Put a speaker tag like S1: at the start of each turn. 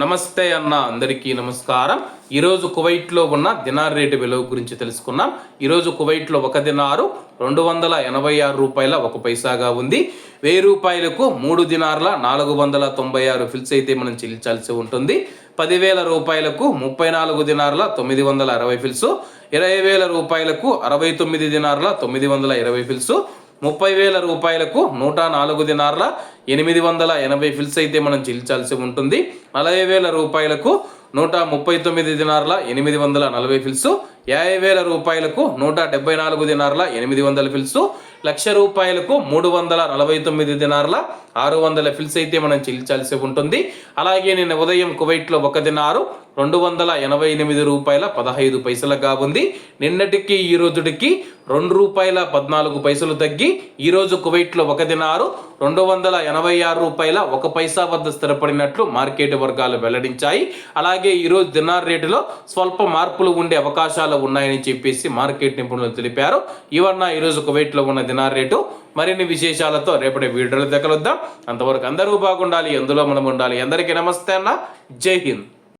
S1: నమస్తే అన్న అందరికీ నమస్కారం. ఈరోజు కువైట్లో ఉన్న దినార్ రేటు విలువ గురించి తెలుసుకున్నాం. ఈరోజు కువైట్లో ఒక దినారు రెండు వందల ఎనభై ఆరు రూపాయల ఒక పైసాగా ఉంది. వెయ్యి రూపాయలకు మూడు దినార్ల నాలుగు వందల తొంభై ఆరు ఫిల్స్ అయితే మనం చెల్లించాల్సి ఉంటుంది. పదివేల రూపాయలకు ముప్పై నాలుగు దినార్ల తొమ్మిది వందల అరవై ఫిల్స్. ఇరవై వేల రూపాయలకు అరవై తొమ్మిది దినార్ల తొమ్మిది వందల ఇరవై ఫిల్స్. ముప్పై వేల రూపాయలకు నూట నాలుగు దినార్ల ఎనిమిది వందల ఎనభై ఫిల్స్ అయితే మనం చెల్లించాల్సి ఉంటుంది. నలభై వేల రూపాయలకు నూట ముప్పై తొమ్మిది దినార్ల ఎనిమిది వందల నలభై ఫిల్స్ యాభై వేల రూపాయలకు నూట డెబ్బై నాలుగు దినార్ల ఎనిమిది వందల ఫిల్స్ లక్ష రూపాయలకు మూడు వందల నలభై తొమ్మిది దినార్ల ఆరు వందల ఫిల్స్ అయితే మనం చెల్లించాల్సి ఉంటుంది. అలాగే నిన్న ఉదయం కువైట్లో ఒక దినారు రెండు వందల ఎనభై ఎనిమిది రూపాయల పదహైదు పైసలుగా ఉంది. నిన్నటికి ఈ రోజుటికి రెండు రూపాయల పద్నాలుగు పైసలు తగ్గి ఈరోజు కువైట్లో ఒక దినారు రెండు వందల ఎనభై ఆరు రూపాయల ఒక పైసా వద్ద స్థిరపడినట్లు మార్కెట్ వర్గాలు వెల్లడించాయి. అలాగే ఈరోజు దినార్ రేటులో స్వల్ప మార్పులు ఉండే అవకాశాలు ఉన్నాయని చెప్పేసి మార్కెట్ నిపుణులు తెలిపారు. ఇవన్న ఈరోజు కువైట్లో ఉన్న దినార్ రేటు మరిన్ని విశేషాలతో రేపటి వీడియోలో దగ్గరుద్దాం అంతవరకు అందరూ బాగుండాలి ఎందులో మనం ఉండాలి? అందరికీ నమస్తే అన్న. జై హింద్.